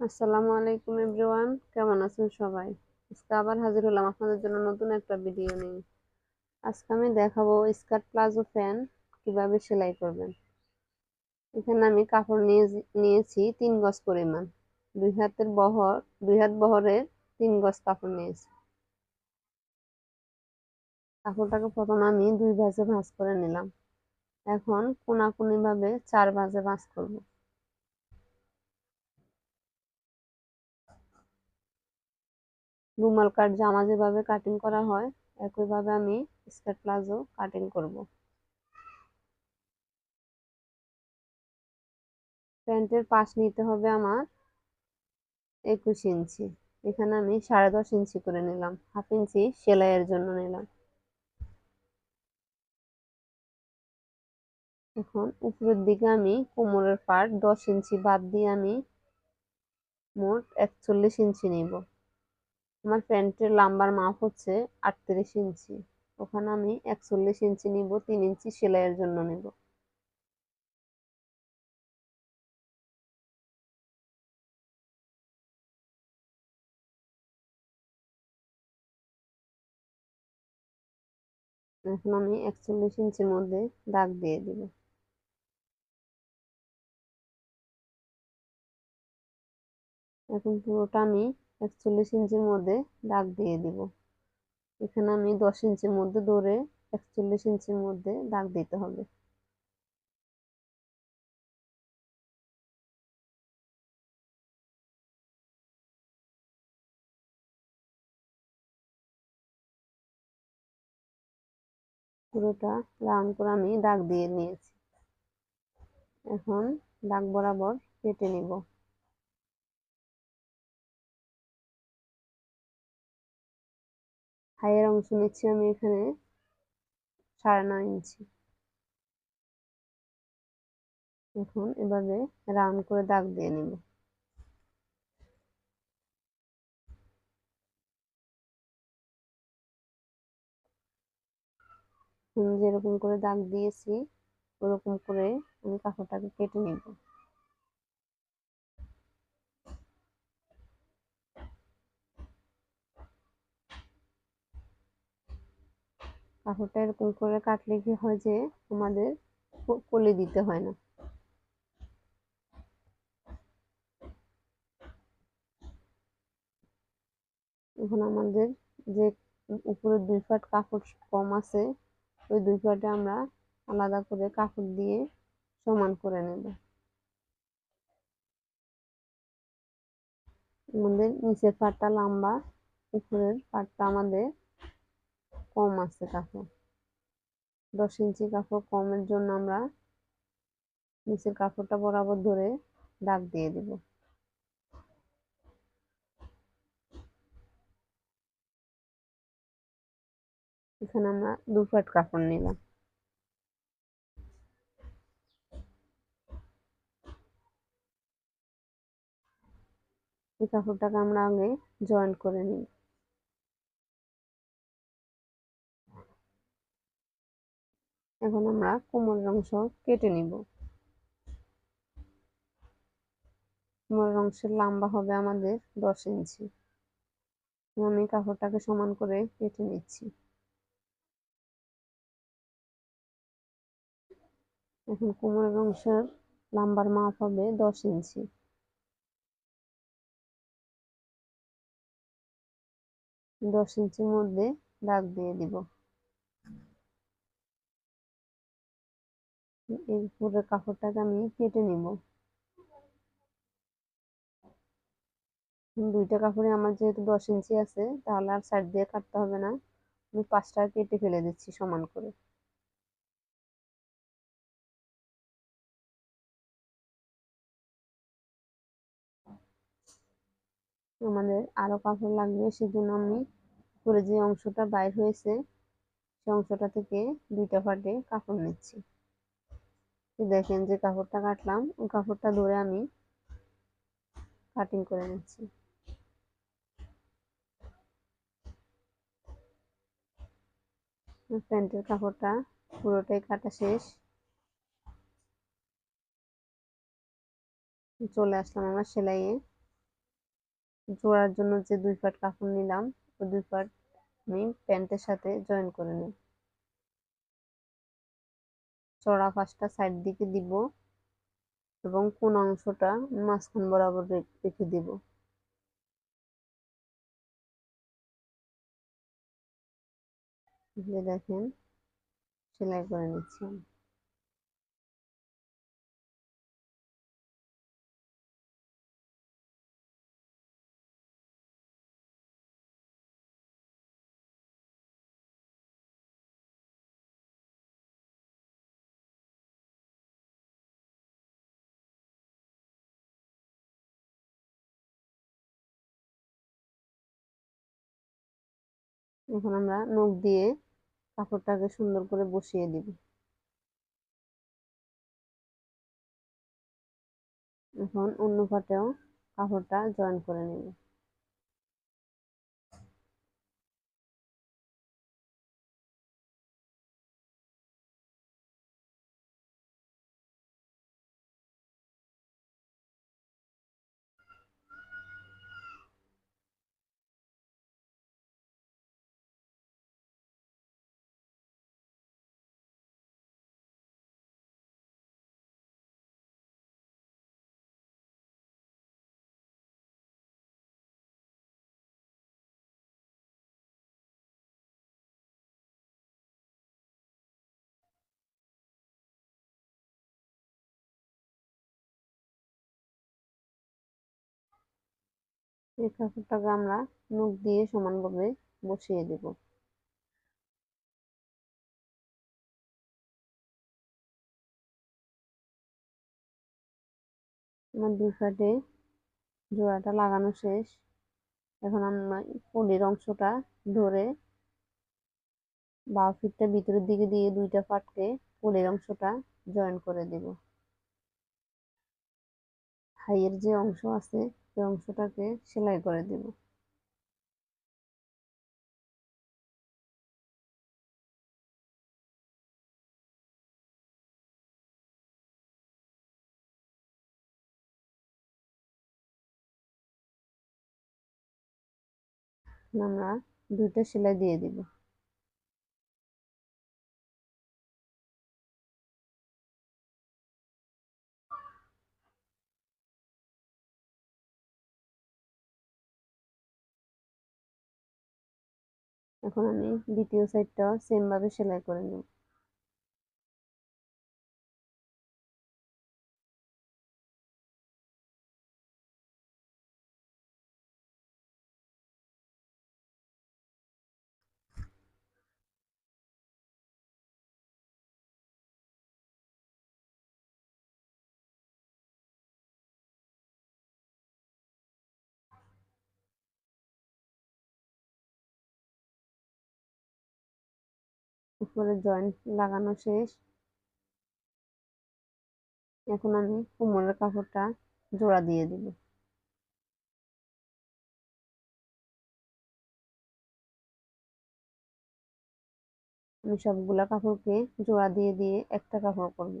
আসসালামু আলাইকুম এভরিওয়ান। কেমন আছেন সবাই? আজকে আবার হাজির হলাম আপনাদের জন্য নতুন একটা ভিডিও নিয়ে। আজকে আমি দেখাবো স্কার্ট প্লাজো ফ্যান কীভাবে সেলাই করবেন। এখানে আমি কাপড় নিয়ে নিয়েছি তিন গজ পরিমাণ। দুই হাতের বহর, দুই হাত বহরের তিন গজ কাপড় নিয়েছি। কাপড়টাকে প্রথমে আমি দুই ভাজে ভাঁজ করে নিলাম। এখন কোনাকুনি ভাবে চার ভাজে ভাঁজ করব। রুমাল কাট জামা যেভাবে কাটিং করা হয়, একইভাবে আমি স্কার্ট প্লাজো কাটিং করব। প্যান্টের পাশ নিতে হবে আমার একুশ ইঞ্চি। এখানে আমি সাড়ে দশ ইঞ্চি করে নিলাম, হাফ ইঞ্চি সেলাইয়ের জন্য নিলাম। এখন উপরের দিকে আমি কোমরের পার্ট দশ ইঞ্চি বাদ দিয়ে আমি মোট একচল্লিশ ইঞ্চি নিব। আমার প্যান্টের লাম্বার মাপ হচ্ছে আটত্রিশ ইঞ্চি। ওখানে আমি একচল্লিশ ইঞ্চি নিব, তিন ইঞ্চি সেলাইয়ের জন্য নিব। এখন আমি একচল্লিশ ইঞ্চির মধ্যে দাগ দিয়ে দিব। এখন পুরোটা আমি একচল্লিশ ইঞ্চির মধ্যে দাগ দিয়ে দিব। এখানে আমি দশ ইঞ্চির মধ্যে ধরে একচল্লিশ ইঞ্চির মধ্যে দাগ দিতে হবে। পুরোটা রাউন্ড করে আমি দাগ দিয়ে নিয়েছি। এখন দাগ বরাবর কেটে নিব। হাইয়ের অংশ নিচ্ছি আমি এখানে। সাড়ে নয় ইঞ্চি। এখন এভাবে রাউন্ড করে দাগ দিয়ে নিব। যেরকম করে দাগ দিয়েছি, ওরকম করে আমি কাপড়টাকে কেটে নিব। কাপড়টা এরকম করে কাটলে কি হয় যে আমাদের কলি দিতে হয় না? এখন আমাদের যে উপরে দুই ফাট কাপড় কম আছে, ওই দুই ফাটে আমরা আলাদা করে কাপড় দিয়ে সমান করে নেব। আমাদের নিচের পাটটা লম্বা, উপরের পাটটা আমাদের কম আছে কাপড়। দশ ইঞ্চি কাপড় কমের জন্য আমরা নিচের কাপড়টা বরাবর ধরে দাগ দিয়ে দেব। এখানে আমরা দু ফাট কাপড় নিলাম। এই কাপড়টাকে আমরা আগে জয়েন্ট করে নিই। এখন আমরা কোমরের অংশ কেটে নিব। কোমরের অংশের লম্বা হবে আমাদের দশ ইঞ্চি। আমি কাপড়টাকে সমান করে কেটে নিচ্ছি। এখন কোমরের অংশের লাম্বার মাপ হবে দশ ইঞ্চি। দশ ইঞ্চির মধ্যে দাগ দিয়ে দিব। এই পুরো কাপড়টাকে আমি কেটে নিব। দুইটা কাপড়ে আমার যেহেতু দশ ইঞ্চি আছে, তাহলে আর সাইড দিয়ে কাটতে হবে না। আমি পাঁচটা কেটে ফেলে দিচ্ছি সমান করে। আমাদের আরও কাপড় লাগবে, সেজন্য আমি করে যে অংশটা বাইর হয়েছে সেই অংশটা থেকে দুইটা ফাটে কাপড় নিচ্ছি। দেখেন যে কাপড়টা কাটলাম, ওই কাপড়টা ধরে আমি কাটিং করে নিচ্ছি। প্যান্টের কাপড়টা পুরোটাই কাটা শেষ। চলে আসলাম আমার সেলাইয়ে। জোড়ার জন্য যে দুই পাট কাপড় নিলাম, ওই দুই পাট আমি প্যান্টের সাথে জয়েন করে নিই। চড়া পাঁচটা সাইড দিকে দিব এবং কোন অংশটা মাঝখান বরাবর রেখে দিব। দেখেন, সেলাই করে নিচ্ছি এখন আমরা নখ দিয়ে কাপড়টাকে সুন্দর করে বসিয়ে দিব। এখন অন্য পাটেও কাপড়টা জয়েন করে নেব। এই কাপড়টাকে আমরা মুখ দিয়ে সমানভাবে বসিয়ে দেব। আমার দুই সাইডে জোড়াটা লাগানো শেষ। এখন আমরা পনির অংশটা ধরে বাউ ফিটটা ভিতরের দিকে দিয়ে দুইটা পাটকে পনির অংশটা জয়েন করে দেব। হাইয়ের যে অংশ আছে সেই অংশটাকে সেলাই করে দেব। আমরা দুইটা সেলাই দিয়ে দিব। এখন আমি দ্বিতীয় সাইডটাও সেম ভাবে সেলাই করে নেব। উপরে জয়েন্ট লাগানো শেষ। এখন আমি কোমরের কাপড়টা জোড়া দিয়ে দিব। আমি সবগুলা কাপড়কে জোড়া দিয়ে দিয়ে একটা কাপড় করব।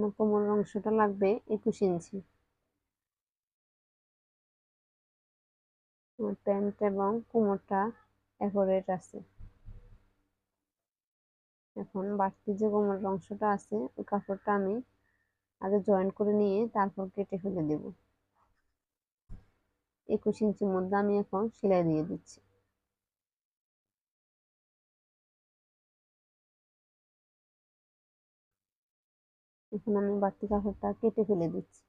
আমার কোমরের অংশটা লাগবে একুশ ইঞ্চি। প্যান্ট এবং কোমরটা অ্যাকোরেট আছে। এখন বাড়তি যে কোমরের অংশটা আছে, ওই কাপড়টা আমি আগে জয়েন করে নিয়ে তারপর কেটে ফেলে দেব। একুশ ইঞ্চির মধ্যে আমি এখন সেলাই দিয়ে দিচ্ছি। এখন আমি বাড়তি কাপড়টা কেটে ফেলে দিচ্ছি।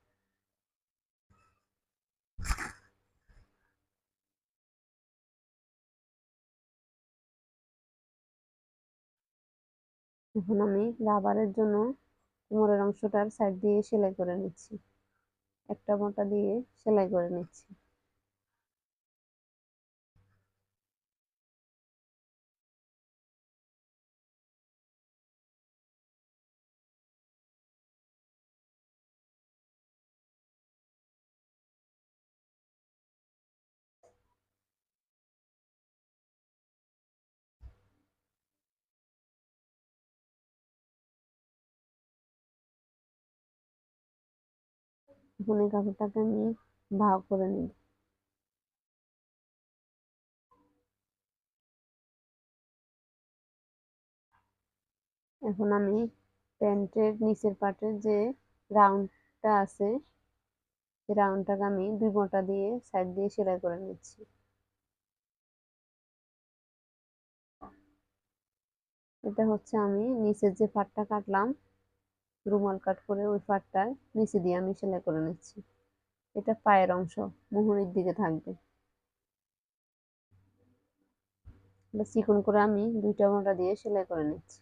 এখন আমি রাবারের জন্য কোমরের অংশটার সাইড দিয়ে সেলাই করে নিচ্ছি। একটা মোটা দিয়ে সেলাই করে নিচ্ছি। এখন এই কাপড়টাকে আমি ভাগ করে নিব। এখন আমি প্যান্টের নিচের পার্টের যে রাউন্ডটা আছে, সেই রাউন্ডটাকে আমি দুই মোটা দিয়ে সাইড দিয়ে সেলাই করে নিচ্ছি। এটা হচ্ছে আমি নিচের যে পাটটা কাটলাম রুমাল কাট করে ওই পাটটার নিচে দিয়ে আমি সেলাই করে নিচ্ছি। এটা পায়ের অংশ মুহুরির দিকে থাকবে। চিকন করে আমি দুইটা মোটা দিয়ে সেলাই করে নিচ্ছি।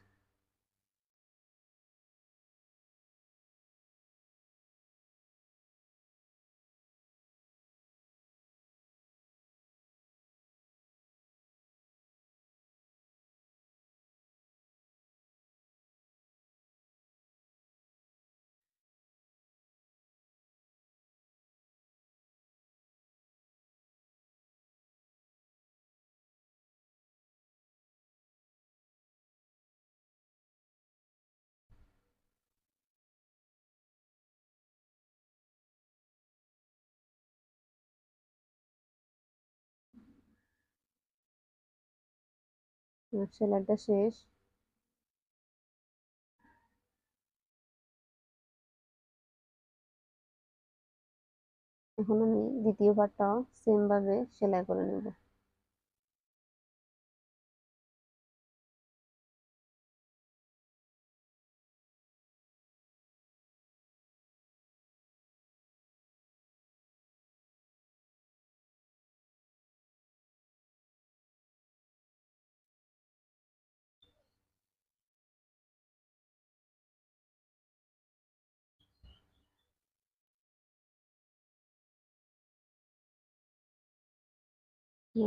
সেলাইটা শেষ। এখন আমি দ্বিতীয় পাটটাও সেমভাবে সেলাই করে নেব।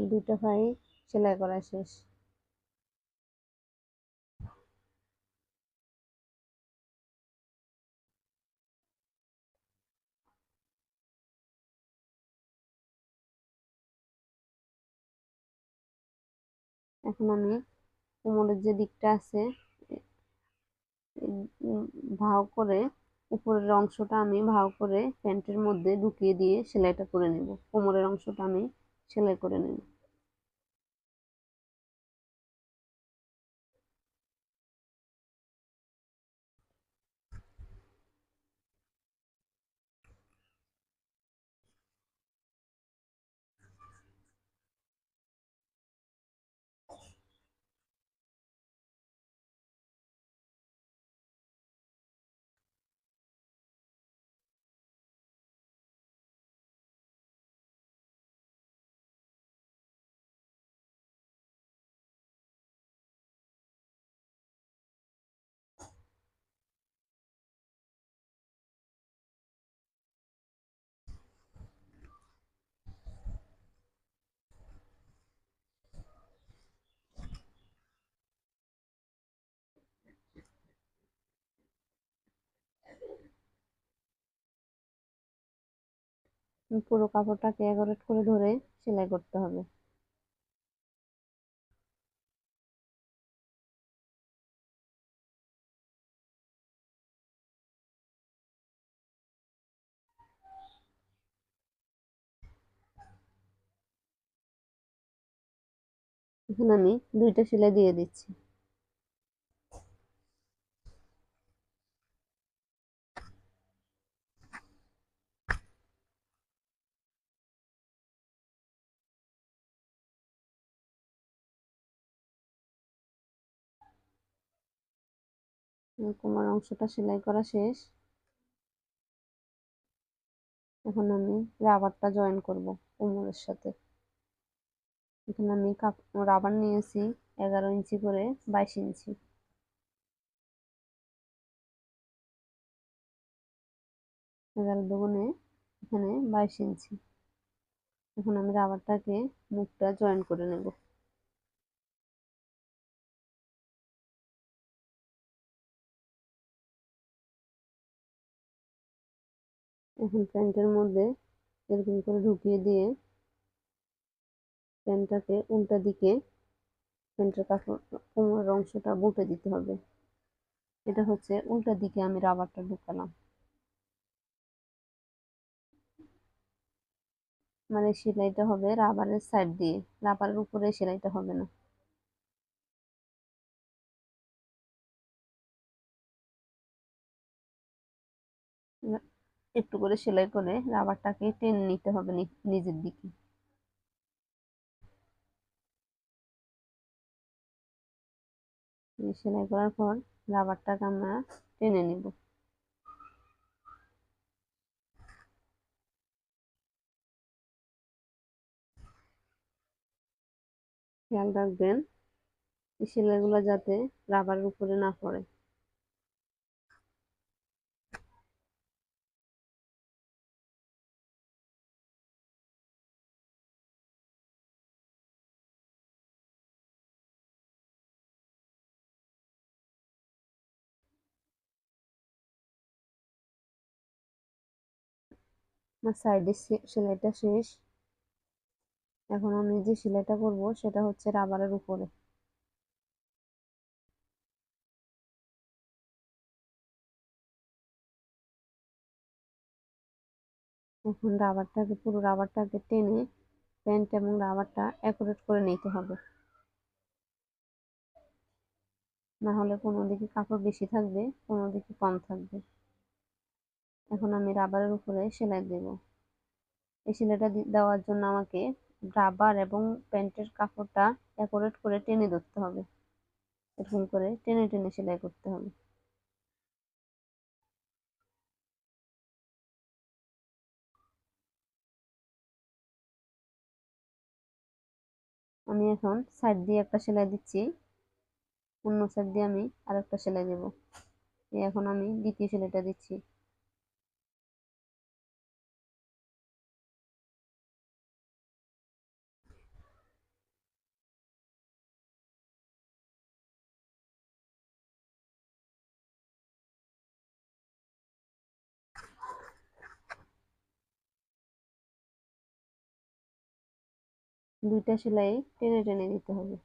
দুইটা পাই সেলাই করা শেষ। এখন আমি কোমরের যে দিকটা আছে, ভাও করে উপরের অংশটা আমি ভাও করে প্যান্টের মধ্যে ঢুকিয়ে দিয়ে সেলাইটা করে নেব। কোমরের অংশটা আমি সেলাই করে নেব। পুরো কাপড়টাকে এগারোট করে ধরে সেলাই করতে হবে। এখন আমি দুইটা সেলাই দিয়ে দিচ্ছি। কোমর অংশটা সেলাই করা শেষ। এখন আমি রাবারটা জয়েন করব কোমরের সাথে। এখানে আমি রাবার নিয়েছি এগারো ইঞ্চি করে বাইশ ইঞ্চি। এগারো দুগুণে এখানে বাইশ ইঞ্চি। এখন আমি রাবারটাকে মুখটা জয়েন করে নেব। এখন প্যান্টের মধ্যে এরকম করে ঢুকিয়ে দিয়ে প্যান্টটাকে উল্টা দিকে প্যান্টের কাপড় অংশটা বুটে দিতে হবে। এটা হচ্ছে উল্টা দিকে আমি রাবারটা ঢুকালাম। মানে সেলাইটা হবে রাবারের সাইড দিয়ে। রাবারের উপরে সেলাইটা হবে না। একটু করে সেলাই করে রাবারটাকে টেনে নিতে হবে নিজের দিকে। সেলাই করার পর রাবারটাকে আমরা টেনে নিব। খেয়াল রাখবেন সেলাইগুলো যাতে রাবারের উপরে না পড়ে। আমার সাইডের সেলাইটা শেষ। এখন আমি যে সেলাইটা করব, সেটা হচ্ছে রাবারের উপরে। এখন রাবারটাকে, পুরো রাবারটাকে টেনে, প্যান্ট এবং রাবারটা অ্যাকুরেট করে নিতে হবে। না হলে কোনো দিকে কাপড় বেশি থাকবে, কোনো দিকে কম থাকবে। এখন আমি রাবারের উপরে সেলাই দেব। এই সেলাইটা দেওয়ার জন্য আমাকে রাবার এবং প্যান্টের কাপড়টা অ্যাকুরেট করে টেনে ধরতে হবে। এরকম করে টেনে টেনে সেলাই করতে হবে। আমি এখন সাইড দিয়ে একটা সেলাই দিচ্ছি। অন্য সাইড দিয়ে আমি আরেকটা সেলাই দেব। এখন আমি দ্বিতীয় সেলাইটা দিচ্ছি। দুইটা সেলাই টেনে টেনে দিতে হবে।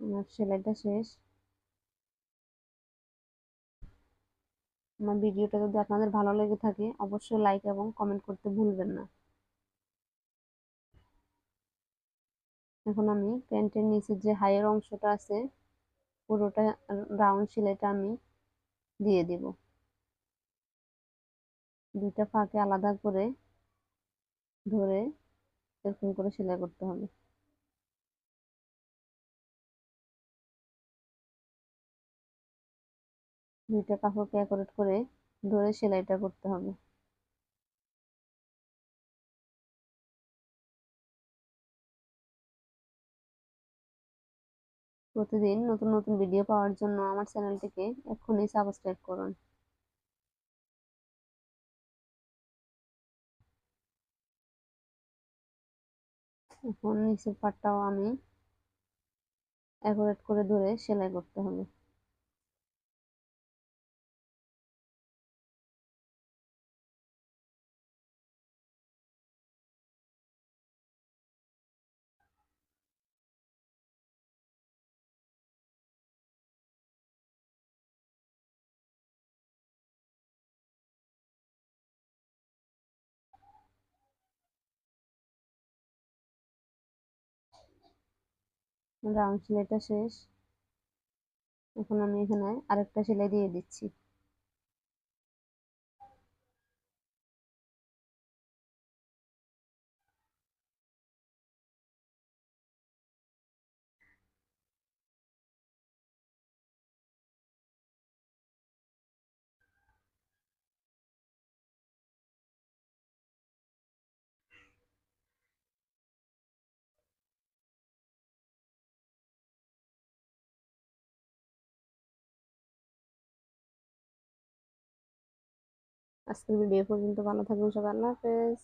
আমার সেলাইটা শেষ। আমার ভিডিওটা যদি আপনাদের ভালো লেগে থাকে, অবশ্যই লাইক এবং কমেন্ট করতে ভুলবেন না। এখন আমি প্যান্টের নিচে যে হাইয়ের অংশটা আছে, পুরোটা রাউন্ড সেলাইটা আমি দিয়ে দেব। দুইটা ফাঁকে আলাদা করে ধরে এরকম করে সেলাই করতে হবে। দুইটা কাপড়কে অ্যাকোরেট করে ধরে সেলাইটা করতে হবে। প্রতিদিন নতুন নতুন ভিডিও পাওয়ার জন্য আমার চ্যানেলটিকে এক্ষুনি সাবস্ক্রাইব করুন। এখন নিচের পাটটাও আমি অ্যাকোরেট করে ধরে সেলাই করতে হবে। রাউন্ড সেলাইটা শেষ। এখন আমি এখানে আরেকটা সেলাই দিয়ে দিচ্ছি। আজকের ভিডিও পর্যন্ত ভালো থাকবেন সবাই। আল্লাহ হাফেজ।